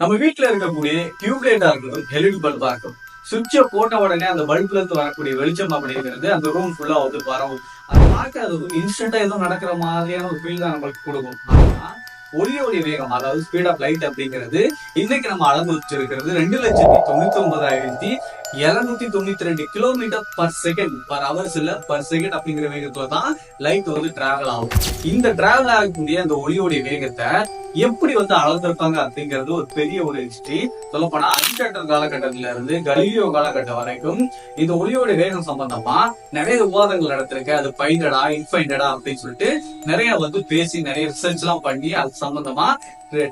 நம்ம வீட்டுல இருக்கக்கூடிய டியூப்லைட்டா இருக்கட்டும் எல்இடி பல்பா இருக்கட்டும் சுவிட்சை போட்ட உடனே அந்த பல்ப்ல இருந்து வரக்கூடிய வெளிச்சம் அப்படிங்கிறது அந்த ரூம் ஃபுல்லா வந்து பரவும். அது பார்க்கறது இன்ஸ்டன்டா எதுவும் நடக்கிற மாதிரியான ஒரு ஃபீல் தான் நம்மளுக்கு கொடுக்கும். ஆனா ஒளியோடைய வேகம் அதாவது ஸ்பீட் ஆஃப் லைட் அப்படிங்கிறது இன்னைக்கு நம்ம அளந்து வச்சிருக்கிறது ரெண்டு லட்சத்தி தொண்ணூத்தி ஒன்பதாயிரத்தி இருநூத்தி தொண்ணூத்தி ரெண்டு kilometre per second per hours இல்ல பர் செகண்ட் அப்படிங்கிற வேகத்துல தான் லைட் வந்து டிராவல் ஆகும். இந்த டிராவல் ஆகக்கூடிய அந்த ஒளியோடைய வேகத்தை எப்படி வந்து அளந்திருப்பாங்க அப்படிங்கிறது ஒரு பெரிய ஒரு ஹிஸ்டரி சொல்லப்போனா அரிஸ்டாட்டல் காலகட்டத்தில இருந்து கலீலியோ காலகட்டம் வரைக்கும் இந்த ஒளியோட வேகம் சம்பந்தமா நிறைய விவாதங்கள் நடத்திருக்கு அது பைண்டடா இன்ஃபைண்டடா அப்படின்னு சொல்லிட்டு நிறைய வந்து பேசி நிறைய ரிசர்ச் எல்லாம் பண்ணி அது சம்பந்தமா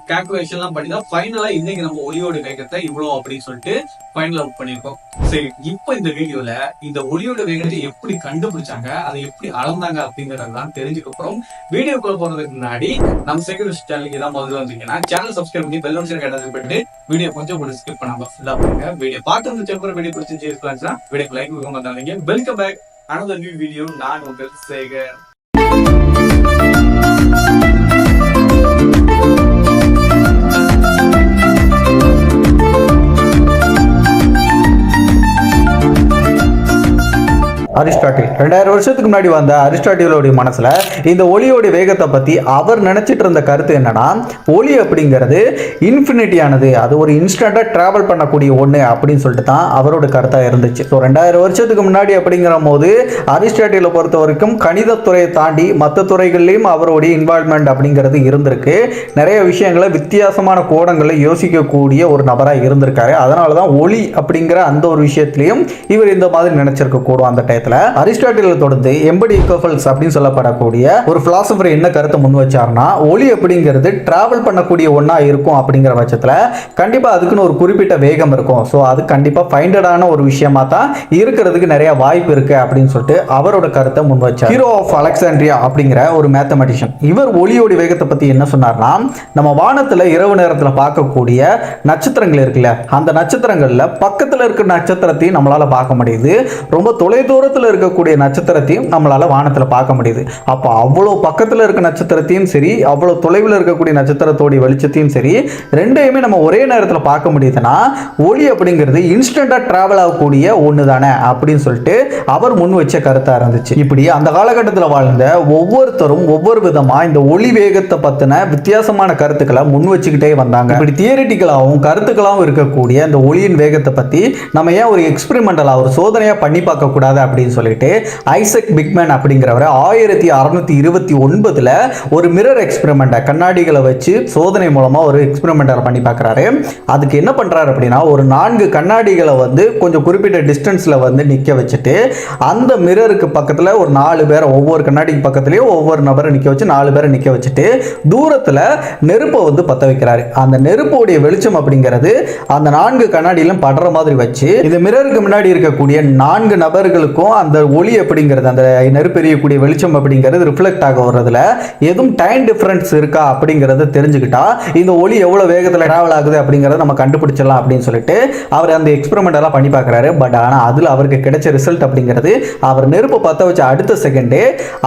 கால்குலேஷன் எல்லாம் பண்ணி தான் ஃபைனலா இன்னைக்கு நம்ம ஒளியோட வேகத்தை இவ்வளவு அப்படின்னு சொல்லிட்டு ஃபைனல் அவுட் பண்ணிருக்கோம் சரி இப்போ இந்த வீடியோல இந்த ஒளியோட வேகத்தை எப்படி கண்டுபிடிச்சாங்க அதை எப்படி அளந்தாங்க அப்படிங்கறதெல்லாம் தெரிஞ்சுக்க போறோம். வீடியோக்குள்ள போறதுக்கு முன்னாடி நம்ம செக்யூரிட்டி சேனலுக்கு தான் முதல்ல வந்தீங்கன்னா சேனல் சப்ஸ்கிரைப் பண்ணி பெல் நோட்டிஃபிகேஷன் கேட்டது பண்ணிட்டு வீடியோ கொஞ்சம் கூட ஸ்கிப் பண்ணாம ஃபுல்லா பண்ணுங்க வீடியோ பார்த்து வந்து அப்புறம் வீடியோ பிடிச்சிருந்துச்சு இருக்கலாம் வீடியோக்கு லைக் கொடுக்க மாட்டாங்க welcome back another new video நான் உங்கள் சேகர். அரிஸ்டாட்டில். ரெண்டாயிரம் வருஷத்துக்கு முன்னாடி வந்த அரிஸ்டாட்டிலோடைய மனசுல இந்த ஒளியோடைய வேகத்தை பத்தி அவர் நினைச்சிட்டு இருந்த கருத்து என்னன்னா ஒளி அப்படிங்கிறது இன்ஃபினிட்டியானது. அது ஒரு இன்ஸ்டண்டா டிராவல் பண்ணக்கூடிய ஒண்ணு அப்படின்னு சொல்லிட்டு தான் அவரோட கருத்தா இருந்துச்சு. ஸோ ரெண்டாயிரம் வருஷத்துக்கு முன்னாடி அப்படிங்கிற போது அரிஸ்டாட்டிலை பொறுத்த வரைக்கும் கணிதத்துறையை தாண்டி மற்ற துறைகள்லையும் அவருடைய இன்வால்மெண்ட் அப்படிங்கிறது இருந்திருக்கு. நிறைய விஷயங்களை வித்தியாசமான கோணங்களை யோசிக்கக்கூடிய ஒரு நபராக இருந்திருக்காரு. அதனால தான் ஒளி அப்படிங்கிற அந்த ஒரு விஷயத்திலையும் இவர் இந்த மாதிரி நினைச்சிருக்க கூடும் அந்த டைம் டயத்தில் அரிஸ்டாட்டில் தொடர்ந்து எம்படி இக்கோஃபல்ஸ் அப்படின்னு சொல்லப்படக்கூடிய ஒரு பிலாசபர் என்ன கருத்தை முன் வச்சார்னா ஒளி அப்படிங்கிறது டிராவல் பண்ணக்கூடிய ஒன்றா இருக்கும் அப்படிங்கிற பட்சத்தில் கண்டிப்பாக அதுக்குன்னு ஒரு குறிப்பிட்ட வேகம் இருக்கும். ஸோ அது கண்டிப்பாக ஃபைண்டடான ஒரு விஷயமா தான் இருக்கிறதுக்கு நிறைய வாய்ப்பு இருக்கு அப்படின்னு சொல்லிட்டு அவரோட கருத்தை முன் வச்சார். ஹீரோ ஆஃப் அலெக்சாண்ட்ரியா அப்படிங்கிற ஒரு மேத்தமெட்டிஷியன் இவர் ஒளியோட வேகத்தை பற்றி என்ன சொன்னார்னா நம்ம வானத்தில் இரவு நேரத்தில் பார்க்கக்கூடிய நட்சத்திரங்கள் இருக்குல்ல அந்த நட்சத்திரங்களில் பக்கத்தில் இருக்கிற நட்சத்திரத்தையும் நம்மளால் பார்க்க முடியுது. ரொம்ப தொலைதூர தூரத்தில் இருக்கக்கூடிய நட்சத்திரத்தையும் நம்மளால் வானத்தில் பார்க்க முடியுது. அப்போ அவ்வளோ பக்கத்தில் இருக்க நட்சத்திரத்தையும் சரி அவ்வளோ தொலைவில் இருக்கக்கூடிய நட்சத்திரத்தோடைய வெளிச்சத்தையும் சரி ரெண்டையுமே நம்ம ஒரே நேரத்தில் பார்க்க முடியுதுன்னா ஒளி அப்படிங்கிறது இன்ஸ்டண்ட்டாக ட்ராவல் ஆகக்கூடிய ஒன்று தானே அப்படின்னு சொல்லிட்டு அவர் முன் வச்ச கருத்தாக இருந்துச்சு. இப்படி அந்த காலகட்டத்தில் வாழ்ந்த ஒவ்வொருத்தரும் ஒவ்வொரு விதமாக இந்த ஒளி வேகத்தை பற்றின வித்தியாசமான கருத்துக்களை முன் வச்சுக்கிட்டே வந்தாங்க. இப்படி தியரிட்டிக்கலாகவும் கருத்துக்களாகவும் இருக்கக்கூடிய அந்த ஒளியின் வேகத்தை பற்றி நம்ம ஏன் ஒரு எக்ஸ்பெரிமெண்டலாக ஒரு சோதனையாக பண்ணி பார்க்கக்கூடாது அப்படின்னு சொல்லிட்டு ஐசக் பிக்மேன் அப்படிங்கிறவர் ஆயிரத்தி அறுநூத்தி இருபத்தி ஒன்பதுல ஒரு மிரர் எக்ஸ்பெரிமெண்ட்டை கண்ணாடிகளை வச்சு சோதனை மூலமாக ஒரு எக்ஸ்பெரிமெண்டர் பண்ணி பார்க்குறாரு. அதுக்கு என்ன பண்ணுறாரு அப்படின்னா ஒரு நான்கு கண்ணாடிகளை வந்து கொஞ்சம் குறிப்பிட்ட டிஸ்டன்ஸில் வந்து நிற்க வச்சுட்டு அந்த மிரருக்கு பக்கத்தில் ஒரு நாலு பேரை ஒவ்வொரு கண்ணாடிக்கு பக்கத்துலேயும் ஒவ்வொரு நபரை நிற்க வச்சு நாலு பேரை நிற்க வச்சுட்டு தூரத்தில் நெருப்பை வந்து பற்ற வைக்கிறாரு. அந்த நெருப்புடைய வெளிச்சம் அப்படிங்கிறது அந்த நான்கு கண்ணாடியிலும் படுற மாதிரி வச்சு இந்த மிரருக்கு முன்னாடி இருக்கக்கூடிய நான்கு நபர்களுக்கும் அந்த ஒளி அப்படிங்கிறது அந்த நெருப்பு எரியக்கூடிய வெளிச்சம் அப்படிங்கிறது ரிஃப்ளெக்ட் ஆக வர்றதுல எதுவும் டைம் டிஃப்ரென்ஸ் இருக்கா அப்படிங்கிறத தெரிஞ்சுக்கிட்டா இந்த ஒளி எவ்வளோ வேகத்தில் ட்ராவல் ஆகுது அப்படிங்கிறத நம்ம கண்டுபிடிச்சிடலாம் அப்படின்னு சொல்லிட்டு அவர் அந்த எக்ஸ்பெரிமெண்ட் எல்லாம் பண்ணி பார்க்குறாரு. பட் ஆனால் அதில் அவருக்கு கிடைச்ச ரிசல்ட் அப்படிங்கிறது அவர் நெருப்பு பற்ற வச்ச அடுத்த செகண்டே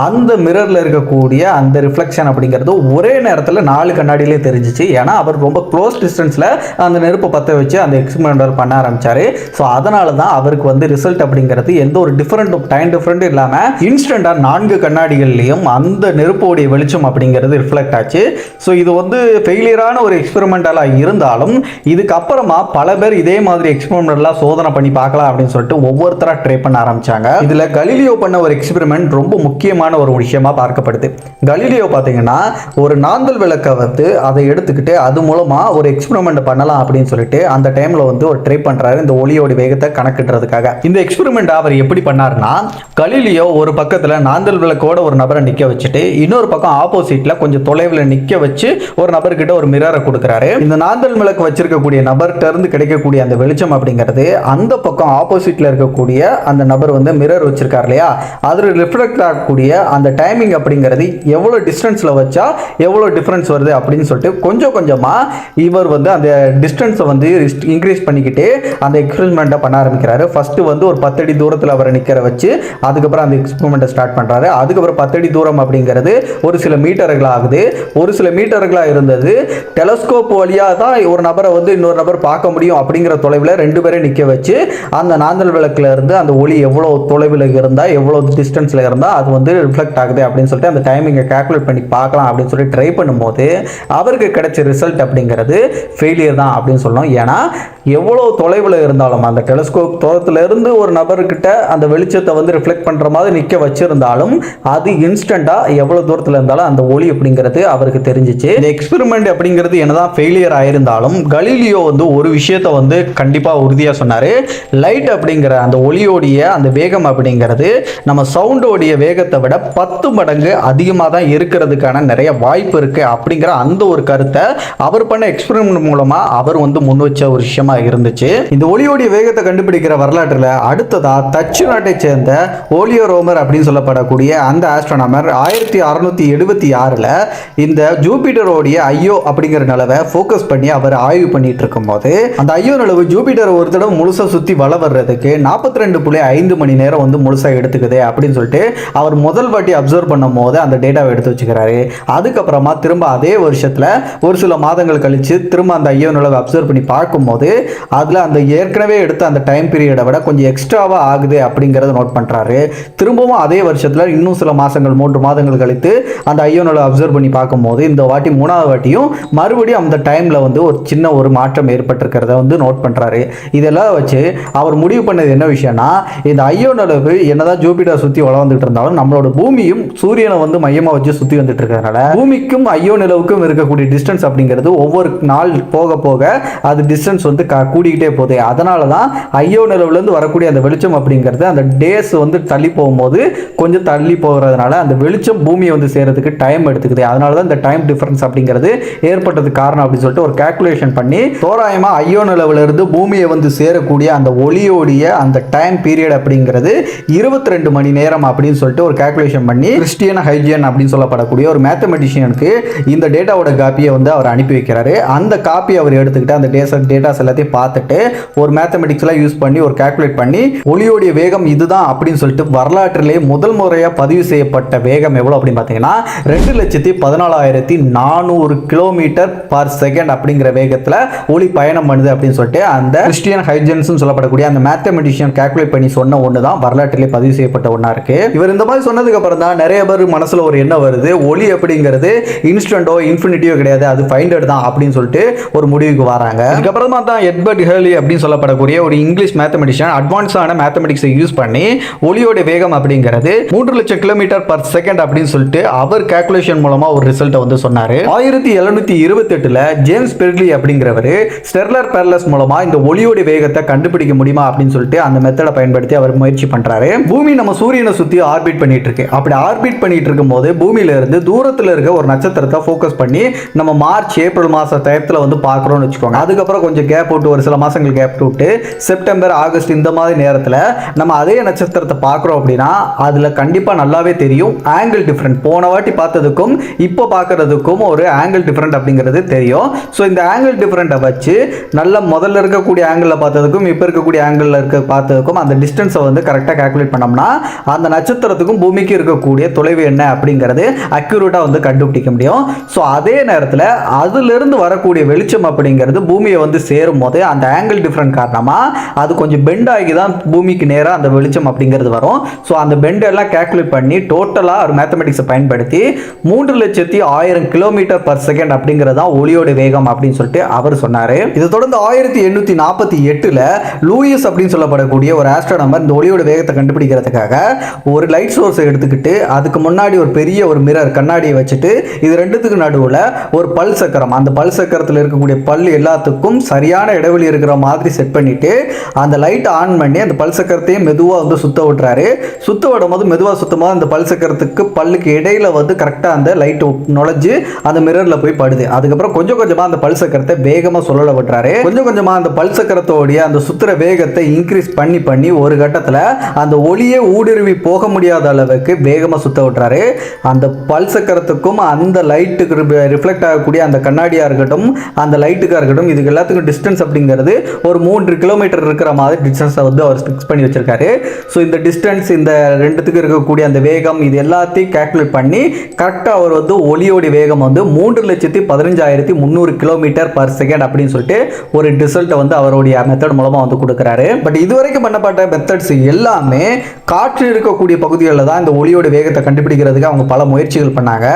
அந்த மிரரில் இருக்கக்கூடிய அந்த ரிஃப்ளெக்ஷன் அப்படிங்கிறது ஒரே நேரத்தில் நாலு கண்ணாடியிலே தெரிஞ்சிச்சு. ஏன்னா அவர் ரொம்ப க்ளோஸ் டிஸ்டன்ஸில் அந்த நெருப்பை பற்ற வச்சு அந்த எக்ஸ்பெரிமெண்ட் பண்ண ஆரம்பித்தார் ஸோ அதனால தான் அவருக்கு வந்து ரிசல்ட் அப்படிங்கிறது எந்த ஒரு டிஃப்ரெண்ட்டும் டைம் டிஃப்ரெண்ட்டும் இல்லாமல் இன்ஸ்டண்ட்டாக நான்கு கண்ணாடிகள்லையும் அந்த நெருப்போடைய வெளிச்சம் அப்படிங்கிறது ரிஃப்ளெக்ட் ஆச்சு. ஸோ இது வந்து ஃபெயிலியரான ஒரு எக்ஸ்பெரிமெண்டலாக இருந்தாலும் இதுக்கப்புறமா பல பேர் இதே மாதிரி எக்ஸ்பெரிமெண்ட்லாம் சோதனை பண்ணி பார்க்கலாம் அப்படின்னு சொல்லிட்டு ஒவ்வொருத்தராக ட்ரை பண்ண ஆரம்பித்தாங்க இதில் கலீலியோ பண்ண ஒரு எக்ஸ்பெரிமெண்ட் ரொம்ப முக்கியமான ஒரு விஷயமா பார்க்கப்படுது. கலீலியோ பார்த்தீங்கன்னா ஒரு நாந்தல் விளக்கை வந்து அதை எடுத்துக்கிட்டு அது மூலமாக ஒரு எக்ஸ்பெரிமெண்ட் பண்ணலாம் அப்படின்னு சொல்லிட்டு அந்த டைமில் வந்து ஒரு ட்ரை பண்ணுறாரு இந்த ஒளியோட வேகத்தை கணக்கிடுறதுக்காக. இந்த எக்ஸ்பெரிமெண்ட் அவர் எப்படி பண்ணார்னா கலிலியோ ஒரு பக்கத்தில் நாந்தல் விளக்கோட ஒரு நபரை நிற்க வச்சுட்டு இன்னொரு பக்கம் ஆப்போசிட்டில் கொஞ்சம் தொலைவில் நிற்க வச்சு ஒரு நபர்கிட்ட ஒரு மிரரை கொடுக்குறாரு. இந்த நாந்தல் விளக்கு வச்சிருக்கக்கூடிய நபர்கிட்ட இருந்து கிடைக்கக்கூடிய அந்த வெளிச்சம் அப்படிங்கிறது அந்த பக்கம் ஆப்போசிட்டில் இருக்கக்கூடிய அந்த நபர் வந்து மிரர் வச்சிருக்கார் இல்லையா? அதில் ரிஃப்ளெக்ட் ஆகக்கூடிய அந்த டைமிங் அப்படிங்கிறது எவ்வளோ டிஸ்டன்ஸில் வச்சா எவ்வளோ டிஃப்ரென்ஸ் வருது அப்படின்னு சொல்லிட்டு கொஞ்சம் கொஞ்சமாக இவர் வந்து அந்த டிஸ்டன்ஸை வந்து இன்க்ரீஸ் பண்ணிக்கிட்டு அந்த எக்ஸ்பெரிமெண்ட்டை பண்ண ஆரம்பிக்கிறாரு. ஃபர்ஸ்ட் வந்து ஒரு பத்தடி தூரத்தில் அவரை நிற்க நிற்கிற வச்சு அதுக்கப்புறம் அந்த எக்ஸ்பெரிமெண்ட்டை ஸ்டார்ட் பண்ணுறாரு அதுக்கப்புறம் பத்தடி தூரம் அப்படிங்கிறது ஒரு சில மீட்டர்கள் ஆகுது ஒரு சில மீட்டர்களாக இருந்தது. டெலஸ்கோப் வழியாக தான் ஒரு நபரை வந்து இன்னொரு நபர் பார்க்க முடியும் அப்படிங்கிற தொலைவில் ரெண்டு பேரும் நிற்க வச்சு அந்த நாந்தல் விளக்கில் இருந்து அந்த ஒளி எவ்வளோ தொலைவில் இருந்தால் எவ்வளோ டிஸ்டன்ஸில் இருந்தால் அது வந்து ரிஃப்ளெக்ட் ஆகுது அப்படின்னு சொல்லிட்டு அந்த டைமிங்கை கால்குலேட் பண்ணி பார்க்கலாம் அப்படின்னு சொல்லி ட்ரை பண்ணும்போது அவருக்கு கிடைச்ச ரிசல்ட் அப்படிங்கிறது ஃபெயிலியர் தான் அப்படின்னு சொல்லணும். ஏன்னா எவ்வளோ தொலைவில் இருந்தாலும் அந்த டெலஸ்கோப் தூரத்துல இருந்து ஒரு நபர்கிட்ட அந்த வெளிச்சத்தை வந்து ரிஃப்ளெக்ட் பண்ணுற மாதிரி நிற்க வச்சுருந்தாலும் அது இன்ஸ்டண்ட்டாக எவ்வளோ தூரத்தில் இருந்தாலும் அந்த ஒளி அப்படிங்கிறது அவருக்கு தெரிஞ்சிச்சு. இந்த எக்ஸ்பெரிமெண்ட் அப்படிங்கிறது என்னதான் ஃபெயிலியர் ஆயிருந்தாலும் கலீலியோ வந்து ஒரு விஷயத்தை வந்து கண்டிப்பாக உறுதியாக சொன்னார். லைட் அப்படிங்கிற அந்த ஒளியோடைய அந்த வேகம் அப்படிங்கிறது நம்ம சவுண்டோடைய வேகத்தை விட பத்து மடங்கு அதிகமாக தான் இருக்கிறதுக்கான நிறைய வாய்ப்பு இருக்குது அப்படிங்கிற அந்த ஒரு கருத்தை அவர் பண்ண எக்ஸ்பெரிமெண்ட் மூலமாக அவர் வந்து முன் வச்ச ஒரு விஷயமா இருந்துச்சு. இந்த ஒளியோடைய வேகத்தை கண்டுபிடிக்கிற வரலாற்றில் அடுத்ததாக தச்சு நாட்டு சேர்ந்த ஓலியோ ரோமர் அப்படின்னு சொல்லப்படக்கூடிய அந்த ஆஸ்ட்ரோனாமர் ஆயிரத்தி அறுநூத்தி எழுபத்தி ஆறில் இந்த ஜூபிட்டரோடைய ஐயோ அப்படிங்கிற நிலவை ஃபோக்கஸ் பண்ணி அவர் ஆய்வு பண்ணிட்டு இருக்கும்போது அந்த ஐயோ நிலவு ஜூபிட்டர் ஒரு தடவை முழுசாக சுற்றி வள வர்றதுக்கு நாற்பத்தி ரெண்டு புள்ளி ஐந்து மணி நேரம் வந்து முழுசாக எடுத்துக்குது அப்படின்னு சொல்லிட்டு அவர் முதல் வாட்டி அப்சர்வ் பண்ணும் போது அந்த டேட்டாவை எடுத்து வச்சுக்கிறாரு. அதுக்கப்புறமா திரும்ப அதே வருஷத்தில் ஒரு சில மாதங்கள் கழித்து திரும்ப அந்த ஐயோ நிலவை அப்சர்வ் பண்ணி பார்க்கும்போது அதில் அந்த ஏற்கனவே எடுத்த அந்த டைம் பீரியடை விட கொஞ்சம் எக்ஸ்ட்ராவாக ஆகுது அப்படிங்கிறத நோட் பண்ணுறாரு திரும்பவும் அதே வருஷத்தில் இன்னும் சில மாதங்கள் மூன்று மாதங்கள் கழித்து அந்த ஐயோ அப்சர்வ் பண்ணி பார்க்கும்போது இந்த வாட்டி மூணாவது வாட்டியும் மறுபடியும் அந்த டைமில் வந்து ஒரு சின்ன ஒரு மாற்றம் ஏற்பட்டிருக்கிறத வந்து நோட் பண்ணுறாரு இதெல்லாம் வச்சு அவர் முடிவு பண்ணது என்ன விஷயம்னா இந்த ஐயோனோட நிலவு என்னதான் ஜூபிட்டர் சுற்றி வளர்ந்துட்டு இருந்தாலும் நம்மளோட பூமியும் சூரியனை வந்து மையமாக வச்சு சுற்றி வந்துட்டு இருக்கிறதுனால பூமிக்கும் ஐயோ நிலவுக்கும் இருக்கக்கூடிய டிஸ்டன்ஸ் அப்படிங்கிறது ஒவ்வொரு நாள் போக போக அது டிஸ்டன்ஸ் வந்து க- கூடிக்கிட்டே போகுது. அதனால தான் ஐயோ நிலவுலேருந்து வரக்கூடிய அந்த வெளிச்சம் அப்படிங்கிறது அந்த டேஸ் வந்து தள்ளி போகும்போது கொஞ்சம் தள்ளி போகிறதுனால அந்த வெளிச்சம் பூமியை வந்து சேர்றதுக்கு டைம் எடுத்துக்குது. அதனால தான் இந்த டைம் டிஃபரன்ஸ் அப்படிங்கிறது ஏற்பட்டதுக்கு காரணம் அப்படின்னு சொல்லிட்டு ஒரு கால்குலேஷன் பண்ணி தோராயமாக ஐயோ நிலவுல பூமியை வந்து சேரக்கூடிய அந்த ஒளியோடைய அந்த டைம் பீரியட் அப்படிங்கிறது இருபத்தி ரெண்டு மணி நேரம் அப்படின்னு சொல்லிட்டு ஒரு கால்குலேஷன் பண்ணி கிறிஸ்டியன் ஹைஜியன் அப்படின்னு சொல்லப்படக்கூடிய ஒரு மேத்தமெட்டிஷியனுக்கு இந்த டேட்டாவோட காப்பியை வந்து அவர் அனுப்பி வைக்கிறாரு. அந்த காப்பி அவர் எடுத்துக்கிட்டு அந்த டேஸ் டேட்டாஸ் எல்லாத்தையும் பார்த்துட்டு ஒரு மேத்தமெட்டிக்ஸ்லாம் யூஸ் பண்ணி ஒரு கால்குலேட் பண்ணி ஒளியோடைய வேகம் இதுதான் அப்படின்னு சொல்லிட்டு வரலாற்றிலே முதல் முறையாக பதிவு செய்யப்பட்ட வேகம் எவ்வளோ அப்படின்னு பார்த்தீங்கன்னா ரெண்டு லட்சத்தி பதினாலாயிரத்தி நானூறு கிலோமீட்டர் பர் செகண்ட் அப்படிங்கிற வேகத்தில் ஒளி பயணம் பண்ணுது அப்படின்னு சொல்லிட்டு அந்த கிறிஸ்டியன் ஹைஜன்ஸ் சொல்லப்படக்கூடிய அந்த மேத்தமெட்டிஷியன் கால்குலேட் பண்ணி சொன்ன ஒன்று தான் வரலாற்றிலே பதிவு செய்யப்பட்ட ஒன்றா இருக்கு. இவர் இந்த மாதிரி சொன்னதுக்கு அப்புறம் தான் நிறைய பேர் மனசில் ஒரு எண்ணம் வருது. ஒளி அப்படிங்கிறது இன்ஸ்டன்டோ இன்ஃபினிட்டியோ கிடையாது. அது ஃபைண்டட் தான் அப்படின்னு சொல்லிட்டு ஒரு முடிவுக்கு வராங்க. அதுக்கப்புறமா தான் எட்வர்ட் ஹேலி அப்படின்னு சொல்லப்படக்கூடிய ஒரு இங்கிலீஷ் மேத்தமெட்டிஷியன் அட்வான்ஸான மேத்தமெட்டிக்ஸை யூஸ் பண்ணி ஒளியோட வேகம் அப்படிங்கிறது மூன்று லட்சம் கிலோமீட்டர் பர் செகண்ட் அப்படின்னு சொல்லிட்டு அவர் கால்குலேஷன் மூலமா ஒரு ரிசல்ட்டை வந்து சொன்னாரு. ஆயிரத்தி எழுநூத்தி இருபத்தெட்டுல ஜேம்ஸ் பெர்லி அப்படிங்கிறவர் ஸ்டெர்லர் பேர்லஸ் மூலமா இந்த ஒளியோட வேகத்தை கண்டுபிடிக்க முடியுமா அப்படின்னு சொல்லிட்டு அந்த மெத்தடை பயன்படுத்தி அவர் முயற்சி பண்றாரு. பூமி நம்ம சூரியனை சுத்தி ஆர்பிட் பண்ணிட்டு இருக்கு. அப்படி ஆர்பிட் பண்ணிட்டு இருக்கும்போது பூமியில இருந்து தூரத்துல இருக்க ஒரு நட்சத்திரத்தை ஃபோக்கஸ் பண்ணி நம்ம மார்ச் ஏப்ரல் மாச டயத்துல வந்து பார்க்குறோம்னு வச்சுக்கோங்க. அதுக்கப்புறம் கொஞ்சம் கேப் விட்டு ஒரு சில மாசங்கள் கேப் விட்டு செப்டம்பர் ஆகஸ்ட் இந்த மாதிரி நேரத்தில் நம்ம அதே நட்சத்திரத்தை பார்க்குறோம் அப்படின்னா அதில் கண்டிப்பாக நல்லாவே தெரியும். ஆங்கிள் டிஃப்ரெண்ட் போன வாட்டி பார்த்ததுக்கும் இப்போ பார்க்கறதுக்கும் ஒரு ஆங்கிள் டிஃப்ரெண்ட் அப்படிங்கிறது தெரியும். ஸோ இந்த ஆங்கிள் டிஃப்ரெண்ட்டை வச்சு நல்ல முதல்ல இருக்கக்கூடிய ஆங்கிளில் பார்த்ததுக்கும் இப்போ இருக்கக்கூடிய ஆங்கிளில் இருக்க பார்த்ததுக்கும் அந்த டிஸ்டன்ஸை வந்து கரெக்டாக கால்குலேட் பண்ணோம்னா அந்த நட்சத்திரத்துக்கும் பூமிக்கு இருக்கக்கூடிய தொலைவு என்ன அப்படிங்கிறது அக்யூரேட்டாக வந்து கண்டுபிடிக்க முடியும். ஸோ அதே நேரத்தில் அதிலிருந்து வரக்கூடிய வெளிச்சம் அப்படிங்கிறது பூமியை வந்து சேரும் போது அந்த ஆங்கிள் டிஃப்ரெண்ட் காரணமாக அது கொஞ்சம் பெண்ட் ஆகி தான் பூமிக்கு நேராக அந்த வெளிச்சம் அப்படிங்கிறது வரும். ஸோ அந்த பெண்டெல்லாம் கேல்குலேட் பண்ணி டோட்டலாக ஒரு மேத்தமெட்டிக்ஸை பயன்படுத்தி மூன்று லட்சத்தி ஆயிரம் கிலோமீட்டர் பர் செகண்ட் அப்படிங்கிறது தான் ஒளியோட வேகம் அப்படின்னு சொல்லிட்டு அவர் சொன்னார். இதை தொடர்ந்து ஆயிரத்தி எண்ணூற்றி நாற்பத்தி எட்டில் லூயிஸ் அப்படின்னு சொல்லப்படக்கூடிய ஒரு ஆஸ்ட்ரோனமர் இந்த ஒளியோட வேகத்தை கண்டுபிடிக்கிறதுக்காக ஒரு லைட் சோர்ஸை எடுத்துக்கிட்டு அதுக்கு முன்னாடி ஒரு பெரிய ஒரு மிரர் கண்ணாடியை வச்சுட்டு இது ரெண்டுத்துக்கு நடுவில் ஒரு பல் சக்கரம். அந்த பல் சக்கரத்தில் இருக்கக்கூடிய பல் எல்லாத்துக்கும் சரியான இடைவெளி இருக்கிற மாதிரி செட் பண்ணிட்டு அந்த லைட் ஆன் பண்ணி அந்த பல் சக்கரத்தையும் மெதுவாக வந்து சுத்த விட்டுறாரு. சுத்த விடும் போது மெதுவாக சுத்தமாக அந்த பல் சக்கரத்துக்கு பல்லுக்கு இடையில வந்து கரெக்டாக அந்த லைட் நுழைஞ்சு அந்த மிரரில் போய் படுது. அதுக்கப்புறம் கொஞ்சம் கொஞ்சமாக அந்த பல் சக்கரத்தை வேகமாக சுழல விட்டுறாரு. கொஞ்சம் கொஞ்சமாக அந்த பல் சக்கரத்தோடைய அந்த சுத்துற வேகத்தை இன்க்ரீஸ் பண்ணி பண்ணி ஒரு கட்டத்தில் அந்த ஒளியே ஊடுருவி போக முடியாத அளவுக்கு வேகமாக சுத்த விட்டுறாரு. அந்த பல் சக்கரத்துக்கும் அந்த லைட்டுக்கு ரிஃப்ளெக்ட் ஆகக்கூடிய அந்த கண்ணாடியாக இருக்கட்டும் அந்த லைட்டுக்காக இருக்கட்டும் இதுக்கு எல்லாத்துக்கும் டிஸ்டன்ஸ் அப்படிங்கிறது ஒரு மூன்று கிலோமீட்டர் இருக்கிற மாதிரி டிஸ்டன்ஸை வந்து அவர் ஃபிக்ஸ் பண்ணி வச்சிருக்காரு. ஸோ இந்த டிஸ்டன்ஸ் இந்த ரெண்டுத்துக்கு இருக்கக்கூடிய அந்த வேகம் இது எல்லாத்தையும் கால்குலேட் பண்ணி கரெக்டாக அவர் வந்து ஒளியோடைய வேகம் வந்து மூன்று லட்சத்தி பதினஞ்சாயிரத்தி முந்நூறு கிலோமீட்டர் பர் செகண்ட் அப்படின்னு சொல்லிட்டு ஒரு ரிசல்ட்டை வந்து அவருடைய மெத்தட் மூலமாக வந்து கொடுக்குறாரு. பட் இதுவரைக்கும் பண்ணப்பட்ட மெத்தட்ஸ் எல்லாமே காற்று இருக்கக்கூடிய பகுதிகளில் தான் இந்த ஒளியோட வேகத்தை கண்டுபிடிக்கிறதுக்கு அவங்க பல முயற்சிகள் பண்ணாங்க.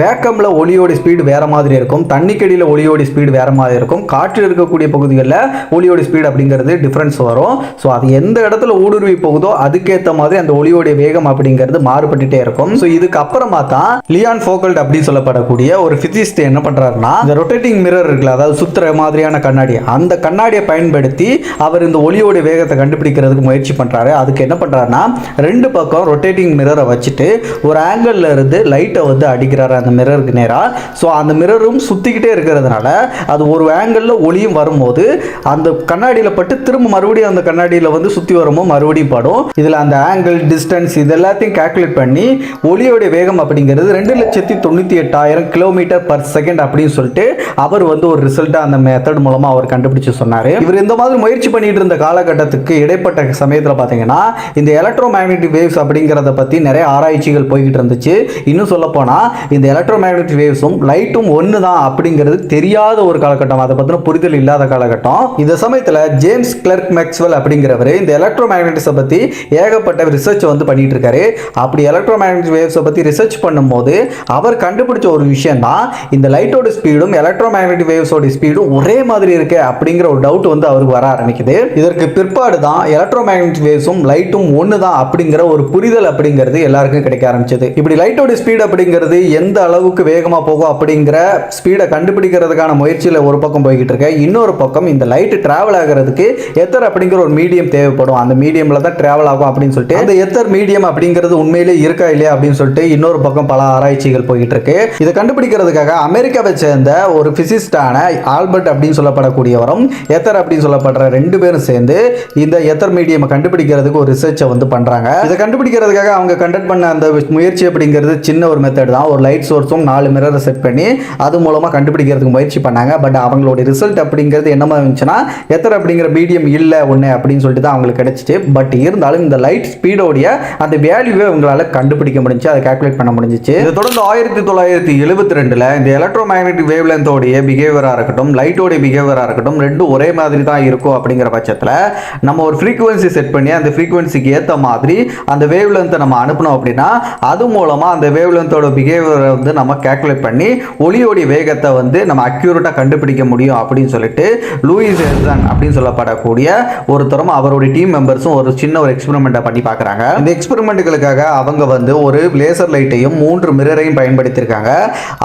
வேக்கமில் ஒளியோட ஸ்பீடு வேற மாதிரி இருக்கும். தண்ணிக்கடியில் ஒளியோட ஸ்பீடு வேற மாதிரி இருக்கும். காற்று இருக்கக்கூடிய பகுதிகளில் ஒளியோட ஸ்பீடு அப்படிங்கிறது டிஃப்ரென்ஸ் வரும். ஸோ அது எந்த இடத்துல ஊடுருவி போகுதோ அதுக்கேற்ற மாதிரி அந்த ஒளியோடைய வேகம் அப்படிங்கிறது மாறுபட்டுட்டே இருக்கும். ஸோ இதுக்கு அப்புறமா தான் லியான் ஃபோக்கல்ட் அப்படின்னு சொல்லப்படக்கூடிய ஒரு பிசிஸ்ட் என்ன பண்றாருன்னா இந்த ரொட்டேட்டிங் மிரர் இருக்குல்ல அதாவது சுத்துற மாதிரியான கண்ணாடி அந்த கண்ணாடியை பயன்படுத்தி அவர் இந்த ஒளியோட வேகத்தை கண்டுபிடிக்கிறதுக்கு முயற்சி பண்றாரு. அதுக்கு என்ன பண்றாருன்னா ரெண்டு பக்கம் ரொட்டேட்டிங் மிரரை வச்சுட்டு ஒரு ஆங்கிள் இருந்து லைட்டை வந்து அடிக்கிறாரு அந்த மிரருக்கு நேரா. ஸோ அந்த மிரரும் சுத்திக்கிட்டே இருக்கிறதுனால அது ஒரு ஆங்கிளில் ஒளியும் வரும்போது அந்த கண்ணாடியில் பட்டு திரும்ப மறுபடியும் அந்த கண்ணாடியில் வந்து சுற்றி வரும்போது மறுபடியும் படும் இதில் அந்த ஆங்கிள் டிஸ்டன்ஸ் இது எல்லாத்தையும் கால்குலேட் பண்ணி ஒளியோடைய வேகம் அப்படிங்கிறது ரெண்டு லட்சத்தி தொண்ணூற்றி எட்டாயிரம் கிலோமீட்டர் பர் செகண்ட் அப்படின்னு சொல்லிட்டு அவர் வந்து ஒரு ரிசல்ட்டாக அந்த மெத்தட் மூலமாக அவர் கண்டுபிடிச்சு சொன்னார். இவர் இந்த மாதிரி முயற்சி பண்ணிட்டு இருந்த காலகட்டத்துக்கு இடைப்பட்ட சமயத்தில் பார்த்தீங்கன்னா இந்த எலக்ட்ரோ மேக்னெட்டிக் வேவ்ஸ் அப்படிங்கிறத பற்றி நிறைய ஆராய்ச்சிகள் போய்கிட்டு இருந்துச்சு. இன்னும் சொல்லப்போனால் இந்த எலக்ட்ரோ மேக்னெட்டிக் வேவ்ஸும் லைட்டும் ஒன்று தான் அப்படிங்கிறது தெரியாத ஒரு காலகட்டம். அதை பற்றின புரிதல் இல்லாத காலகட்டம். இந்த சமயத்தில் ஜேம்ஸ் கிளர்க் மேக்ஸ்வெல் அப்படிங்கிறவர் இந்த எலக்ட்ரோ மேக்னெட்டிக்ஸை பற்றி ஏகப்பட்ட ரிசர்ச் வந்து பண்ணிட்டு இருக்காரு அப்படி எலக்ட்ரோ மேக்னெட்டிக் வேவ்ஸை பற்றி ரிசர்ச் பண்ணும்போது அவர் கண்டுபிடிச்ச ஒரு விஷயம் தான் இந்த லைட்டோட ஸ்பீடும் எலக்ட்ரோ மேக்னெட்டிக் வேவ்ஸோட ஸ்பீடும் ஒரே மாதிரி இருக்கு அப்படிங்கிற ஒரு டவுட் வந்து அவருக்கு வர ஆரம்பிக்குது. இதற்கு பிற்பாடு தான் எலக்ட்ரோ மேக்னெட்டிக் வேவ்ஸும் லைட்டும் ஒன்று தான் அப்படிங்கிற ஒரு புரிதல் அப்படிங்கிறது எல்லாருக்கும் கிடைக்க ஆரம்பிச்சது. இப்படி லைட்டோட ஸ்பீடு அப்படிங்கிறது எந்த அளவுக்கு வேகமாக போகும் அப்படிங்கிற ஸ்பீடை கண்டுபிடிக்கிறதுக்கான முயற்சியில் ஒரு பக்கம் போய்கிட்டு இருக்கு இன்னொரு பக்கம் இந்த லைட் டிராவல் ஆகிறதுக்கு எத்தர் அப்படிங்கிற ஒரு மீடியம் தேவைப்படும். அந்த மீடியமில் தான் டிராவல் ஆகும் அப்படின்னு சொல்லிட்டு அந்த எத்தர் மீடியம் அப்படிங்கிறது உண்மையிலே இருக்கா இல்லையா அப்படின்னு சொல்லிட்டு இன்னொரு பக்கம் பல ஆராய்ச்சிகள் போயிட்டு இருக்கு. இதை கண்டுபிடிக்கிறதுக்காக அமெரிக்காவை சேர்ந்த ஒரு பிசிஸ்டான ஆல்பர்ட் அப்படின்னு சொல்லப்படக்கூடியவரும் எத்தர் அப்படின்னு சொல்லப்படுற ரெண்டு பேரும் சேர்ந்து இந்த எத்தர் மீடியம் கண்டுபிடிக்கிறதுக்கு ஒரு ரிசர்ச்சை வந்து பண்றாங்க. இதை கண்டுபிடிக்கிறதுக்காக அவங்க கண்டக்ட் பண்ண அந்த முயற்சி அப்படிங்கிறது சின்ன ஒரு மெத்தட் தான். ஒரு லைட் சோர்ஸும் நாலு மிரரை செட் பண்ணி அது மூலமாக கண்டுபிடிக்கிறதுக்கு முயற்சி பண்ணாங்க. பட் அவங்களோட ரிசல்ட் அப்படிங்கிறது என்னமா இருந்துச்சுன்னா எத்தர் அப்படிங்கிற மீடியம் இல்லை ஒன்று அப்படின்னு சொல்லிட்டு தான் அவங்களுக்கு கிடைச்சிச்சு. பட் இருந்தாலும் இந்த லைட் ஸ்பீடோடைய அந்த வேல்யூவை உங்களால் கண்டுபிடிக்க முடிஞ்சு அதை கால்குலேட் பண்ண முடிஞ்சிச்சு. இதை தொடர்ந்து ஆயிரத்தி தொள்ளாயிரத்தி எழுபத்தி ரெண்டில் இந்த எலக்ட்ரோ மேக்னெட்டிக் வேவ் லென்த்தோடைய பிஹேவியராக இருக்கட்டும் லைட்டோடைய பிஹேவியராக இருக்கட்டும் ரெண்டும் ஒரே மாதிரி தான் இருக்கும் அப்படிங்கிற பட்சத்தில் நம்ம ஒரு ஃப்ரீக்குவன்சி செட் பண்ணி அந்த ஃப்ரீக்குவன்சிக்கு ஏற்ற மாதிரி அந்த வேவ் லென்த்தை நம்ம அனுப்பணும் அப்படின்னா அது மூலமாக அந்த வேவ் லென்த்தோட பிஹேவியரை வந்து நம்ம கால்குலேட் பண்ணி ஒளியோடைய வேகத்தை வந்து நம்ம அக்யூரேட்டாக கண்டுபிடிக்க முடியும் அப்படின்னு சொல்லிட்டு லூயிஸ் எல்சன் அப்படின்னு சொல்லப்படக்கூடிய ஒருத்தரும் அவருடைய டீம் மெம்பர்ஸும் ஒரு சின்ன ஒரு எக்ஸ்பெரிமெண்ட்டை பண்ணி பார்க்குறாங்க. இந்த எக்ஸ்பெரிமெண்ட்டுகளுக்காக அவங்க வந்து ஒரு லேசர் லைட்டையும் மூன்று மிரரையும் பயன்படுத்தியிருக்காங்க.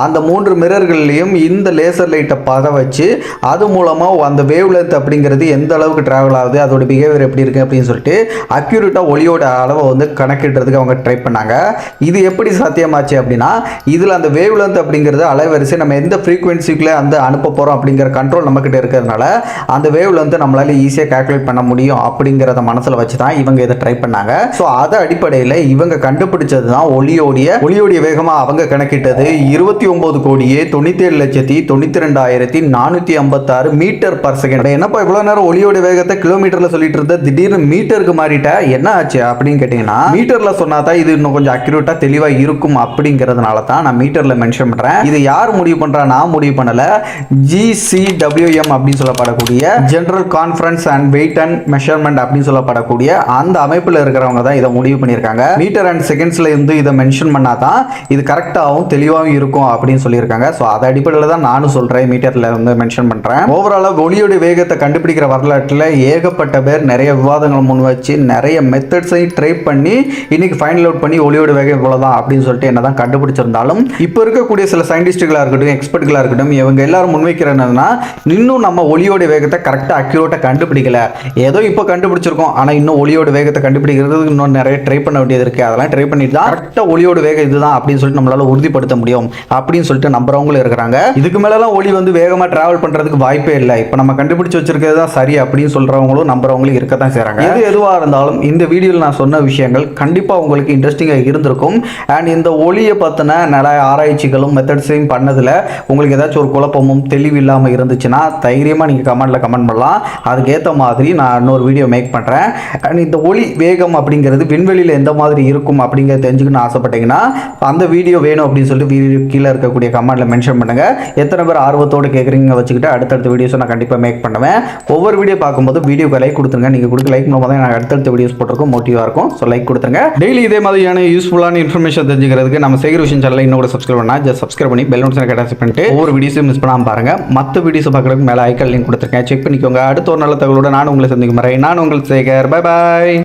அந்த மூன்று மிரர்கள்லையும் இந்த லேசர் லைட்டை பத வச்சு அது மூலமாக அந்த வேவ் லென்த் அப்படிங்கிறது எந்த அளவுக்கு ட்ராவல் ஆகுது அதோட பிஹேவியர் எப்படி இருக்குது அப்படின்னு சொல்லிட்டு அக்யூரேட்டாக ஒளியோட அளவை வந்து கணக்கிடுறதுக்கு அவங்க ட்ரை பண்ணாங்க. இது எப்படி சாத்தியமாச்சு அப்படின்னா இதில் அந்த வேவ் லென்த் அப்படிங்கிறது அலைவரிசை நம்ம எந்த ஃப்ரீக்குவென்சிக்குள்ளே அந்த அனுப்ப போகிறோம் அப்படிங்கிற கண்ட்ரோல் நம்மக்கிட்ட இருக்கிறதுனால அந்த வேவ் லென்த்தை நம்மளால ஈஸியாக கால்குலேட் பண்ண முடியும் அப்படிங்கிறத மனசில் வச்சு தான் இவங்க இதை ட்ரை பண்ணாங்க. ஸோ அதை அடிப்படையில் இவங்க கண்டுபிடிச்சது தான் ஒளியோடைய ஒளியோடைய வேகமாக அவங்க கணக்கிட்டது. இருபத்தி ஒன்பது கோடியே தொண்ணூத்தி ஏழு லட்சத்தி தொண்ணூத்தி ரெண்டாயிரத்தி நானூற்றி ஐம்பத்தாறு மீட்டர் பர் செகண்ட் என்னப்பா இவ்வளோ நேரம் ஒளியோட வேகத்தை கிலோமீட்டரில் சொல்லிட்டு இருந்த? திடீர்னு மீட்டருக்கு மாறிட்ட. என்ன ஆச்சு அப்படின்னு கேட்டிங்கன்னா மீட்டரில் சொன்னா தான் இது இன்னும் கொஞ்சம் அக்யூரேட்டாக தெளிவாக இருக்கும் அப்படிங்கிறதுனால தான் நான் மீட்டரில் மென்ஷன் பண்ணுறேன் இது யார் முடிவு பண்ணுறா நான் முடிவு பண்ணலை. ஜிசிடபிள்யூஎம் அப்படின்னு சொல்லப்படக்கூடிய general conference and weight and measurement அப்படின்னு சொல்லப்படக்கூடிய அந்த அமைப்பில் இருக்கிறவங்க தான் இதை முடிவு பண்ணியிருக்காங்க. மீட்டர் அண்ட் செகண்ட்ஸில் இருந்து இதை மென்ஷன் பண்ணால் தான் இது கரெக்டாகவும் தெளிவாகவும் இருக்கும் அப்படின்னு சொல்லியிருக்காங்க. ஸோ அதை அடிப்படையில் தான் நானும் சொல்கிறேன் மீட்டரில் வந்து மென்ஷன் பண்ணுறேன் ஓவராலாக ஒளியோட வேகத்தை கண்டுபிடிக்கிற வரலாற்றில் ஏகப்பட்ட பேர் நிறைய விவாதங்கள் முன் வச்சு நிறைய மெத்தட்ஸையும் ட்ரை பண்ணி இன்னைக்கு ஃபைனல் அவுட் பண்ணி ஒளியோட வேகம் இவ்வளோ தான் அப்படின்னு சொல்லிட்டு என்ன தான் கண்டுபிடிச்சிருந்தாலும் இப்போ இருக்கக்கூடிய சில சயின்டிஸ்ட்டுகளாக இருக்கட்டும் எக்ஸ்பர்ட்களாக இருக்கட்டும் இவங்க எல்லாரும் முன்வைக்கிற என்னன்னா இன்னும் நம்ம ஒளியோட வேகத்தை கரெக்டாக அக்யூரேட்டாக கண்டுபிடிக்கல. ஏதோ இப்போ கண்டுபிடிச்சிருக்கோம் ஆனால் இன்னும் ஒளியோட வேகத்தை கண்டுபிடிக்கிறதுக்கு இன்னும் நிறைய ட்ரை பண்ண வேண்டியது இருக்குது அதெல்லாம் ட்ரை பண்ணிட்டு தான் கரெக்டாக ஒளியோட வேகம் இதுதான் அப்படின்னு சொல்லிட்டு நம்மளால உறுதிப்படுத்த முடியும் அப்படின்னு சொல்லிட்டு நம்புறவங்களும் இருக்கிறாங்க. இதுக்கு மேலலாம் ஒளி வந்து வேகமாக டிராவல் பண்ணுறதுக்கு வாய்ப்பே இல்லை. இப்போ நம்ம கண்டுபிடிச்சு வச்சிருக்கிறது தான் சரி அப்படின்னு சொல்கிறவங்களும் நம்புறவங்களும் இருக்க தான் செய்கிறாங்க எது எதுவாக இருந்தாலும் இந்த வீடியோவில் நான் சொன்ன விஷயங்கள் கண்டிப்பாக உங்களுக்கு இன்ட்ரெஸ்டிங்காக இருந்திருக்கும். அண்ட் இந்த ஒளியை பற்றின நிறைய ஆராய்ச்சிகளும் மெத்தட்ஸையும் பண்ணதில் உங்களுக்கு ஏதாச்சும் ஒரு குழப்பமும் தெளிவு இல்லாமல் இருந்துச்சுன்னா தைரியமாக நீங்கள் கமெண்ட்டில் கமெண்ட் பண்ணலாம். அதுக்கேற்ற மாதிரி நான் இன்னொரு வீடியோ மேக் பண்ணுறேன் அண்ட் இந்த ஒளி வேகம் அப்படிங்கிறது விண்வெளியில் எந்த மாதிரி இருக்கும் அப்படிங்கிறத தெரிஞ்சுக்கணும்னு ஆசைப்பட்டீங்கன்னா அந்த வீடியோ வேணும் அப்படின்னு சொல்லிட்டு வீடியோ கீழே இருக்கக்கூடிய கமெண்ட்டில் மென்ஷன் பண்ணுங்கள் எத்தனை பேர் ஆர்வத்தோடு கேட்குறீங்க வச்சுக்கிட்டு அடுத்தடுத்த வீடியோஸை நான் கண்டிப்பாக மேக் பண்ணுவேன். ஒவ்வொரு வீடியோ பார்க்கும்போது வீடியோக்கு லைக் கொடுத்துருங்க. நீங்கள் கொடுக்க லைக் மூலமாக தான் எனக்கு அடுத்தடுத்த வீடியோஸ் போட்டிருக்கும் மோட்டிவாக இருக்கும். ஸோ லைக் கொடுத்துருங்க. டெய்லி இதே மாதிரியான யூஸ்ஃபுல்லான இன்ஃபர்மேஷன் தெரிஞ்சுக்கிறதுக்கு நம்ம சேகர் விஷயம் சேனலை இன்னும் கூட சப்ஸ்கிரைப் பண்ணால் ஜஸ்ட் சப்ஸ்கிரைப் பண்ணி பெல் நோட்ஸ் கட்டாசி பண்ணிட்டு ஒவ்வொரு வீடியோஸையும் மிஸ் பண்ணாமல் பாருங்கள் மற்ற வீடியோஸ் பார்க்குறதுக்கு மேலே ஐக்கல் லிங்க் கொடுத்துருக்கேன். செக் பண்ணிக்கோங்க. அடுத்த ஒரு நல்ல தகவலோட நான் உங்களை சந்திக்கும் வரை நான் உங்கள் சேகர் பை பாய் Bye.